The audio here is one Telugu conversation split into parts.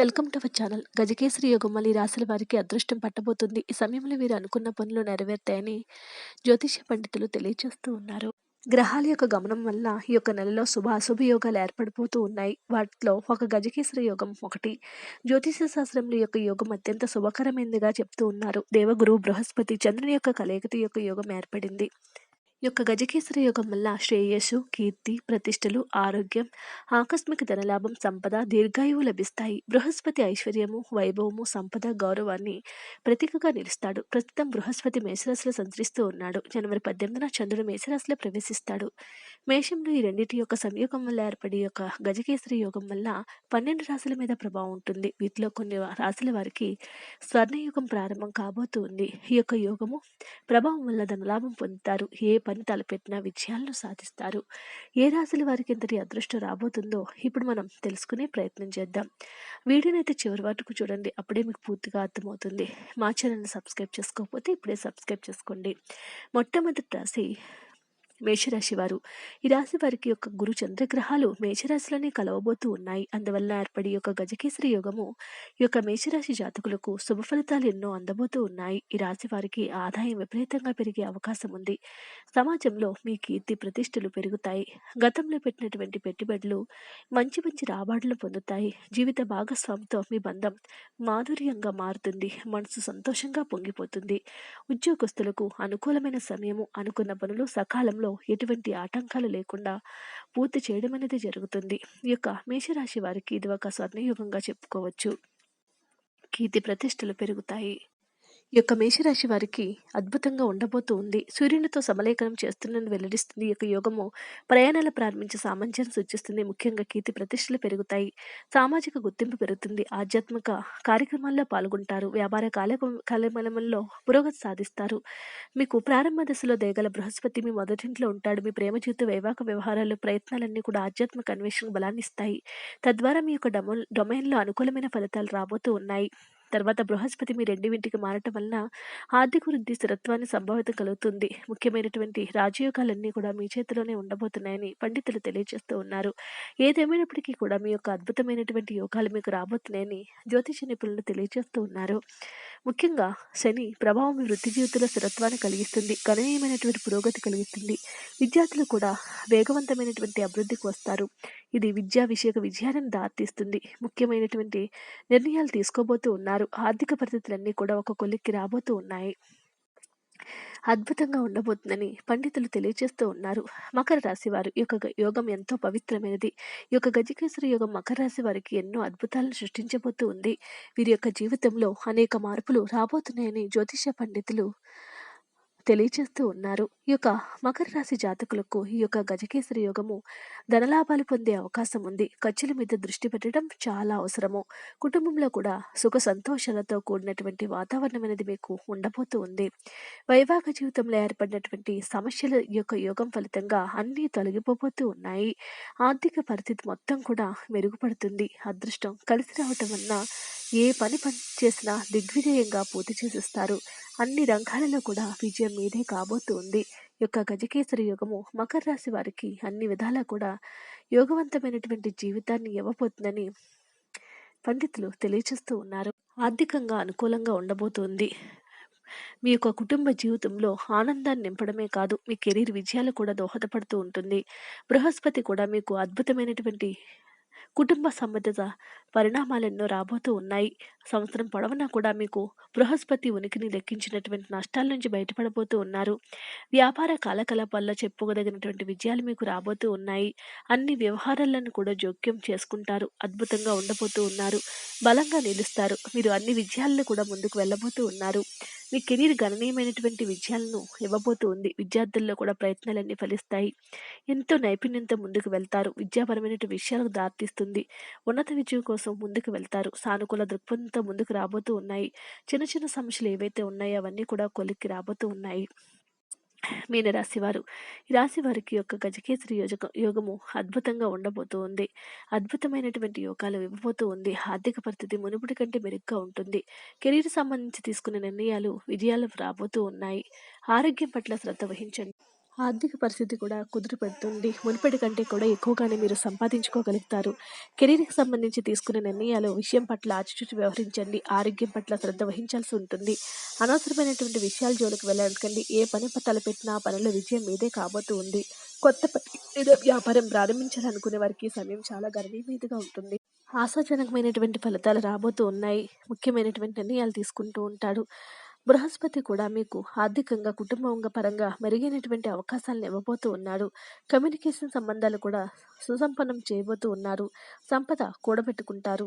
Welcome to our channel. గజకేసరి యోగం మళ్ళీ రాశుల వారికి అదృష్టం పట్టబోతుంది. ఈ సమయంలో వీరు అనుకున్న పనులు నెరవేరుతాయని జ్యోతిష పండితులు తెలియజేస్తూ ఉన్నారు. గ్రహాల యొక్క గమనం వల్ల ఈ యొక్క నెలలో శుభ అశుభ యోగాలు ఏర్పడిపోతూ ఉన్నాయి. వాటిలో ఒక గజకేసరి యోగం ఒకటి. జ్యోతిష శాస్త్రంలో యొక్క యోగం అత్యంత శుభకరమైనదిగా చెప్తూ ఉన్నారు. దేవగురు బృహస్పతి చంద్రుని యొక్క కలయికత యొక్క యోగం ఏర్పడింది. యొక్క గజకేసరి యోగం వల్ల శ్రేయస్సు కీర్తి ప్రతిష్టలు ఆరోగ్యం ఆకస్మిక ధనలాభం సంపద దీర్ఘాయువు లభిస్తాయి. బృహస్పతి ఐశ్వర్యము వైభవము సంపద గౌరవాన్ని ప్రతీకగా నిలుస్తాడు. ప్రస్తుతం బృహస్పతి మేషరాశిలో సంచరిస్తూ ఉన్నాడు. జనవరి పద్దెనిమిదిన చంద్రుడు మేషరాశిలో ప్రవేశిస్తాడు. మేషంలో ఈ రెండింటి యొక్క సంయోగం వల్ల ఏర్పడి యొక్క గజకేసరి యోగం వల్ల పన్నెండు రాశుల మీద ప్రభావం ఉంటుంది. వీటిలో కొన్ని రాశుల వారికి స్వర్ణయుగం ప్రారంభం కాబోతుంది. ఈ యొక్క యోగము ప్రభావం వల్ల ధనలాభం పొందుతారు. ఏ పని తలపెట్టిన విజయాలను సాధిస్తారు. ఏ రాశుల వారికి ఎంతటి అదృష్టం రాబోతుందో ఇప్పుడు మనం తెలుసుకునే ప్రయత్నం చేద్దాం. వీడియోనైతే చివరి వరకు చూడండి. అప్పుడే మీకు పూర్తిగా అర్థమవుతుంది. మా ఛానల్ని సబ్స్క్రైబ్ చేసుకోకపోతే ఇప్పుడే సబ్స్క్రైబ్ చేసుకోండి. మొట్టమొదటి రాశి మేషరాశి వారు. ఈ రాశి వారికి యొక్క గురు చంద్రగ్రహాలు మేషరాశిలోనే కలవబోతూ ఉన్నాయి. అందువల్ల ఏర్పడి యొక్క గజకేసరి యోగము ఈ యొక్క మేషరాశి జాతకులకు శుభ ఫలితాలు ఎన్నో అందబోతూ ఉన్నాయి. ఈ రాశి వారికి ఆదాయం విపరీతంగా పెరిగే అవకాశం ఉంది. సమాజంలో మీ కీర్తి ప్రతిష్టలు పెరుగుతాయి. గతంలో పెట్టినటువంటి పెట్టుబడులు మంచి మంచి రాబడులు పొందుతాయి. జీవిత భాగస్వామితో మీ బంధం మాధుర్యంగా మారుతుంది. మనసు సంతోషంగా పొంగిపోతుంది. ఉద్యోగస్తులకు అనుకూలమైన సమయము అనుకున్న పనులు సకాలంలో ఎటువంటి ఆటంకాలు లేకుండా పూర్తి చేయడం అనేది జరుగుతుంది. ఈ యొక్క మేషరాశి వారికి ఇది ఒక స్వర్ణయుగంగా చెప్పుకోవచ్చు. కీర్తి ప్రతిష్టలు పెరుగుతాయి. యొక్క మేషరాశి వారికి అద్భుతంగా ఉండబోతూ ఉంది. సూర్యునితో సమలేఖనం చేస్తున్నని వెల్లడిస్తుంది. ఈ యొక్క యోగము ప్రయాణాలు ప్రారంభించే సామర్థ్యం సూచిస్తుంది. ముఖ్యంగా కీర్తి ప్రతిష్టలు పెరుగుతాయి. సామాజిక గుర్తింపు పెరుగుతుంది. ఆధ్యాత్మిక కార్యక్రమాల్లో పాల్గొంటారు. వ్యాపార కాల కాలమలంలో పురోగతి సాధిస్తారు. మీకు ప్రారంభ దశలో దేగల బృహస్పతి మీ మొదటింట్లో ఉంటాడు. మీ ప్రేమ జీవిత వైవాహిక వ్యవహారాలు ప్రయత్నాలన్నీ కూడా ఆధ్యాత్మిక అన్వేషణ బలాన్ని ఇస్తాయి తద్వారా మీ యొక్క డొమైన్లో అనుకూలమైన ఫలితాలు రాబోతూ ఉన్నాయి. తర్వాత బృహస్పతి మీ రెండింటికి మారటం వలన ఆర్థిక వృద్ధి స్థిరత్వాన్ని సంభావితం కలుగుతుంది. ముఖ్యమైనటువంటి రాజయోగాలన్నీ కూడా మీ చేతిలోనే ఉండబోతున్నాయని పండితులు తెలియజేస్తూ ఉన్నారు. ఏదేమైనప్పటికీ కూడా మీ యొక్క అద్భుతమైనటువంటి యోగాలు మీకు రాబోతున్నాయని జ్యోతిష నిపుణులు తెలియజేస్తూ ఉన్నారు. ముఖ్యంగా శని ప్రభావం మీ వృత్తి జీవితంలో స్థిరత్వాన్ని కలిగిస్తుంది గణనీయమైనటువంటి పురోగతి కలిగిస్తుంది. విద్యార్థులు కూడా వేగవంతమైనటువంటి అభివృద్ధికి వస్తారు. ఇది విద్యా విషయక విజయాన్ని దారితీస్తుంది. ముఖ్యమైనటువంటి నిర్ణయాలు తీసుకోబోతూ ఉన్నారు. ఆర్థిక పరిస్థితులన్నీ కూడా ఒక కొలిక్కి రాబోతూ ఉన్నాయి. అద్భుతంగా ఉండబోతుందని పండితులు తెలియజేస్తూ ఉన్నారు. మకర రాశి వారు ఈ యొక్క యోగం ఎంతో పవిత్రమైనది. ఈ యొక్క గజకేశ్వర యోగం మకర రాశి వారికి ఎన్నో అద్భుతాలను సృష్టించబోతూ ఉంది. వీరి యొక్క జీవితంలో అనేక మార్పులు రాబోతున్నాయని జ్యోతిష పండితులు తెలియచేస్తూ ఉన్నారు. ఈ యొక్క మకర రాశి జాతకులకు ఈ యొక్క గజకేసరి యోగము ధనలాభాలు పొందే అవకాశం ఉంది. ఖర్చుల మీద దృష్టి పెట్టడం చాలా అవసరము. కుటుంబంలో కూడా సుఖ సంతోషాలతో కూడినటువంటి వాతావరణం అనేది మీకు ఉండబోతూ ఉంది. వైవాహిక జీవితంలో ఏర్పడినటువంటి సమస్యల యొక్క యోగం ఫలితంగా అన్నీ తొలగిపోబోతూ ఉన్నాయి. ఆర్థిక పరిస్థితి మొత్తం కూడా మెరుగుపడుతుంది. అదృష్టం కలిసి రావటం వలన ఏ పని పని చేసినా దిగ్విజయంగా పూర్తి చేసిస్తారు. అన్ని రంగాలలో కూడా విజయం మీదే కాబోతుంది. యొక్క గజకేసరి యుగము మకర రాశి వారికి అన్ని విధాలా కూడా యోగవంతమైనటువంటి జీవితాన్ని ఇవ్వబోతుందని పండితులు తెలియచేస్తూ ఉన్నారు. ఆర్థికంగా అనుకూలంగా ఉండబోతుంది. మీ యొక్క కుటుంబ జీవితంలో ఆనందాన్ని నింపడమే కాదు మీ కెరీర్ విజయాలు కూడా దోహదపడుతూ ఉంటుంది. బృహస్పతి కూడా మీకు అద్భుతమైనటువంటి కుటుంబ సంబంధిత పరిణామాలెన్నో రాబోతూ ఉన్నాయి. సంవత్సరం పొడవునా కూడా మీకు బృహస్పతి ఉనికిని లెక్కించినటువంటి నష్టాల నుంచి బయటపడబోతూ ఉన్నారు. వ్యాపార కాలకలాపాల్లో చెప్పుకోదగినటువంటి విజయాలు మీకు రాబోతూ ఉన్నాయి. అన్ని వ్యవహారాలను కూడా జోక్యం చేసుకుంటారు. అద్భుతంగా ఉండబోతూ ఉన్నారు. బలంగా నిలుస్తారు. మీరు అన్ని విజయాలను కూడా ముందుకు వెళ్ళబోతూ ఉన్నారు. మీ కెరీర్ గణనీయమైనటువంటి విజయాలను ఇవ్వబోతూ ఉంది. విద్యార్థుల్లో కూడా ప్రయత్నాలన్నీ ఫలిస్తాయి. ఎంతో నైపుణ్యంతో ముందుకు వెళ్తారు. విద్యాపరమైన విషయాలకు దారితీస్తుంది. ఉన్నత విజయం కోసం ముందుకు వెళ్తారు. సానుకూల దృక్పథంతో ముందుకు రాబోతూ ఉన్నాయి. చిన్న చిన్న సమస్యలు ఏవైతే ఉన్నాయో అవన్నీ కూడా కొలిక్కి రాబోతూ ఉన్నాయి. మీన రాశివారు. ఈ రాశి వారికి యొక్క గజకేసరి యోజక యోగము అద్భుతంగా ఉండబోతూ ఉంది. అద్భుతమైనటువంటి యోగాలు ఇవ్వబోతూ ఉంది. ఆర్థిక పరిస్థితి మునుపటి కంటే మెరుగ్గా ఉంటుంది. కెరీర్ సంబంధించి తీసుకునే నిర్ణయాలు విజయాలు రాబోతూ ఉన్నాయి. ఆరోగ్యం పట్ల శ్రద్ధ వహించండి. ఆర్థిక పరిస్థితి కూడా కుదిరిపెడుతుంది. మునుపటి కంటే కూడా ఎక్కువగానే మీరు సంపాదించుకోగలుగుతారు. కెరీర్కి సంబంధించి తీసుకునే నిర్ణయాలు విషయం పట్ల ఆచితూచి వ్యవహరించండి. ఆరోగ్యం పట్ల శ్రద్ధ వహించాల్సి ఉంటుంది. అనవసరమైనటువంటి విషయాల జోలికి వెళ్ళకండి. ఏ పని తలపెట్టినా ఆ పనిలో విజయం మీదే కాబోతూ ఉంది. కొత్త పని లేదా వ్యాపారం ప్రారంభించాలనుకునే వారికి సమయం చాలా గర్వీమీదుగా ఉంటుంది. ఆశాజనకమైనటువంటి ఫలితాలు రాబోతూ ఉన్నాయి. ముఖ్యమైనటువంటి నిర్ణయాలు తీసుకుంటూ ఉంటాడు బృహస్పతి కూడా మీకు ఆర్థికంగా కుటుంబంగా పరంగా మెరుగైనటువంటి అవకాశాలను ఇవ్వబోతూ ఉన్నాడు. కమ్యూనికేషన్ సంబంధాలు కూడా సుసంపన్నం చేయబోతూ ఉన్నారు. సంపద కూడబెట్టుకుంటారు.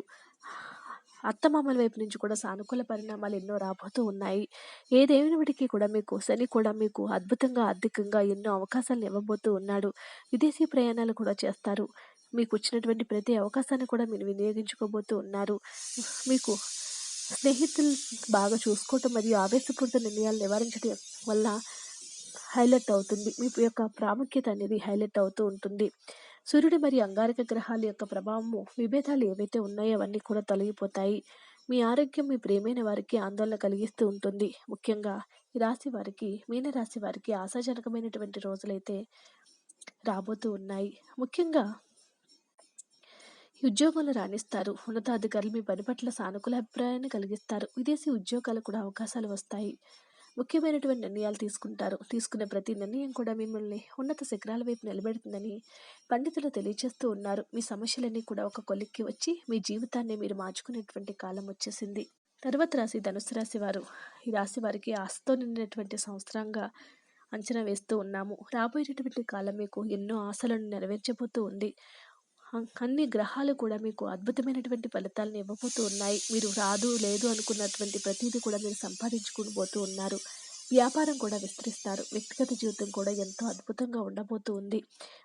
అత్తమామల వైపు నుంచి కూడా సానుకూల పరిణామాలు ఎన్నో రాబోతూ ఉన్నాయి. ఏదేమైనప్పటికీ కూడా మీకు శని కూడా మీకు అద్భుతంగా ఆర్థికంగా ఎన్నో అవకాశాలను ఇవ్వబోతూ ఉన్నాడు. విదేశీ ప్రయాణాలు కూడా చేస్తారు. మీకు వచ్చినటువంటి ప్రతి అవకాశాన్ని కూడా మీరు వినియోగించుకోబోతూ ఉన్నారు. మీకు స్నేహితులు బాగా చూసుకోవటం మరియు ఆవేశపూరిత నిర్ణయాలు నివారించడం వల్ల హైలైట్ అవుతుంది. మీ యొక్క ప్రాముఖ్యత అనేది హైలైట్ అవుతూ ఉంటుంది. సూర్యుడు మరియు అంగారక గ్రహాల యొక్క ప్రభావము విభేదాలు ఏవైతే ఉన్నాయో అవన్నీ కూడా తొలగిపోతాయి. మీ ఆరోగ్యం మీ ప్రేమైన వారికి ఆందోళన కలిగిస్తూ ఉంటుంది. ముఖ్యంగా ఈ రాశి వారికి మీన రాశి వారికి ఆశాజనకమైనటువంటి రోజులైతే రాబోతూ ఉన్నాయి. ముఖ్యంగా ఉద్యోగాలు రాణిస్తారు. ఉన్నతాధికారులు మీ పని పట్ల సానుకూల అభిప్రాయాన్ని కలిగిస్తారు. విదేశీ ఉద్యోగాలు కూడా అవకాశాలు వస్తాయి. ముఖ్యమైనటువంటి నిర్ణయాలు తీసుకుంటారు. తీసుకునే ప్రతి నిర్ణయం కూడా మిమ్మల్ని ఉన్నత శిఖరాల వైపు నిలబెడుతుందని పండితులు తెలియజేస్తూ ఉన్నారు. మీ సమస్యలన్నీ కూడా ఒక కొలిక్కి వచ్చి మీ జీవితాన్ని మీరు మార్చుకునేటువంటి కాలం వచ్చేసింది. తర్వాత రాశి ధనుసు రాశి వారు. ఈ రాశి వారికి ఆశతో నిండినటువంటి సంవత్సరంగా అంచనా వేస్తూ ఉన్నాము. రాబోయేటటువంటి కాలం మీకు ఎన్నో ఆశలను నెరవేర్చబోతూ ఉంది. అన్ని గ్రహాలు కూడా మీకు అద్భుతమైనటువంటి ఫలితాలను ఇవ్వబోతూ ఉన్నాయి. మీరు రాదు లేదు అనుకున్నటువంటి ప్రతిదీ కూడా మీరు సంపాదించుకుని పోతూ ఉన్నారు. వ్యాపారం కూడా విస్తరిస్తారు. వ్యక్తిగత జీవితం కూడా ఎంతో అద్భుతంగా ఉండబోతూ ఉంది.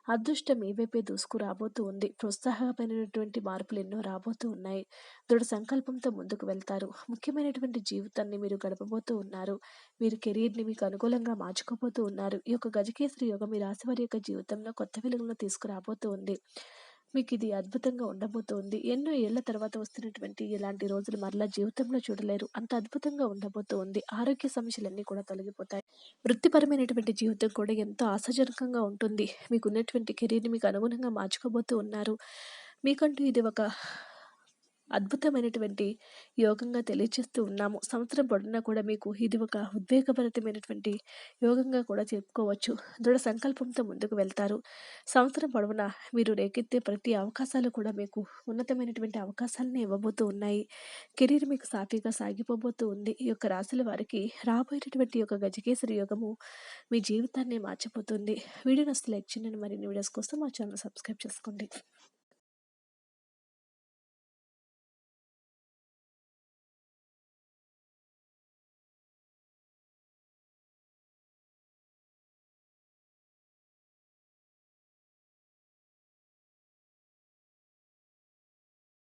అదృష్టం మీ వైపే దూసుకు రాబోతూ ఉంది. ప్రోత్సాహమైనటువంటి మార్పులు ఎన్నో రాబోతూ ఉన్నాయి. దృఢ సంకల్పంతో ముందుకు వెళ్తారు. ముఖ్యమైనటువంటి జీవితాన్ని మీరు గడపబోతూ ఉన్నారు. మీరు కెరీర్ని మీకు అనుకూలంగా మార్చుకోబోతూ ఉన్నారు. ఈ యొక్క గజకేశ్వరి యోగం మీ రాశి వారి యొక్క జీవితంలో కొత్త వెలుగులను తీసుకురాబోతూ ఉంది. మీకు ఇది అద్భుతంగా ఉండబోతోంది. ఎన్నో ఏళ్ళ తర్వాత వస్తున్నటువంటి ఇలాంటి రోజులు మరలా జీవితంలో చూడలేరు. అంత అద్భుతంగా ఉండబోతోంది. ఆరోగ్య సమస్యలన్నీ కూడా తొలగిపోతాయి. వృత్తిపరమైనటువంటి జీవితం కూడా ఎంతో ఆశాజనకంగా ఉంటుంది. మీకు ఉన్నటువంటి కెరీర్ని మీకు అనుగుణంగా మార్చుకోబోతూ ఉన్నారు. మీకంటూ ఇది ఒక అద్భుతమైనటువంటి యోగంగా తెలియచేస్తూ ఉన్నాము. సంవత్సరం పొడినా కూడా మీకు ఇది ఒక ఉద్వేగభరితమైనటువంటి యోగంగా కూడా చెప్పుకోవచ్చు. దృఢ సంకల్పంతో ముందుకు వెళ్తారు. సంవత్సరం పొడవునా మీరు రేకెత్తే ప్రతి అవకాశాలు కూడా మీకు ఉన్నతమైనటువంటి అవకాశాలను ఇవ్వబోతూ ఉన్నాయి. కెరీర్ మీకు సాఫీగా సాగిపోబోతూ ఉంది. ఈ యొక్క రాశుల వారికి రాబోయేటటువంటి యొక్క గజకేసరి యోగము మీ జీవితాన్ని మార్చిపోతుంది వీడియో నస్తే లైక్ చేయండి. మరిన్ని వీడియోస్ కోసం మా ఛానల్ సబ్స్క్రైబ్ చేసుకోండి.